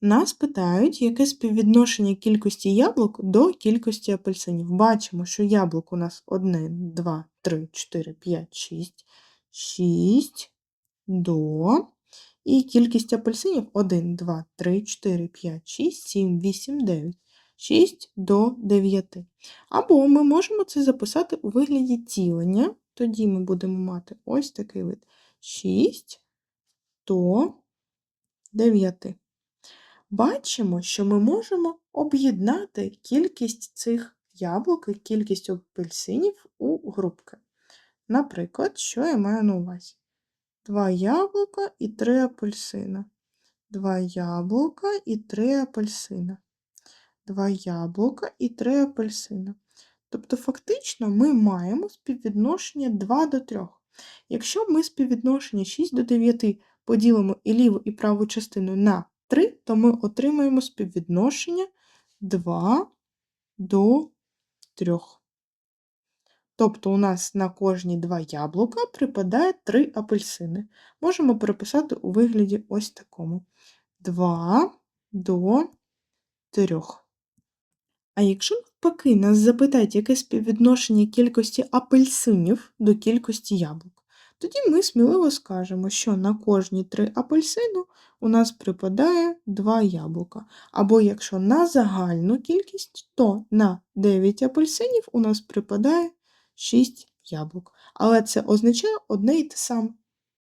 Нас питають, яке співвідношення кількості яблук до кількості апельсинів. Бачимо, що яблук у нас 1, 2, 3, 4, 5, 6. 6 до. І кількість апельсинів 1, 2, 3, 4, 5, 6, 7, 8, 9. 6 до 9. Або ми можемо це записати у вигляді цілення. Тоді ми будемо мати ось такий вид. 6 до 9. Бачимо, що ми можемо об'єднати кількість цих яблук і кількість апельсинів у групки. Наприклад, що я маю на увазі? Два яблука і три апельсина. Два яблука і три апельсина. Два яблука і три апельсина. Тобто, фактично, ми маємо співвідношення 2 до 3. Якщо ми співвідношення 6 до 9 поділимо і ліву, і праву частину на 3, то ми отримаємо співвідношення 2 до 3. Тобто у нас на кожні 2 яблука припадає 3 апельсини. Можемо переписати у вигляді ось такому. 2 до 3. А якщо навпаки нас запитають, яке співвідношення кількості апельсинів до кількості яблук, тоді ми сміливо скажемо, що на кожні три апельсину у нас припадає 2 яблука. Або якщо на загальну кількість, то на 9 апельсинів у нас припадає 6 яблук. Але це означає одне і те саме.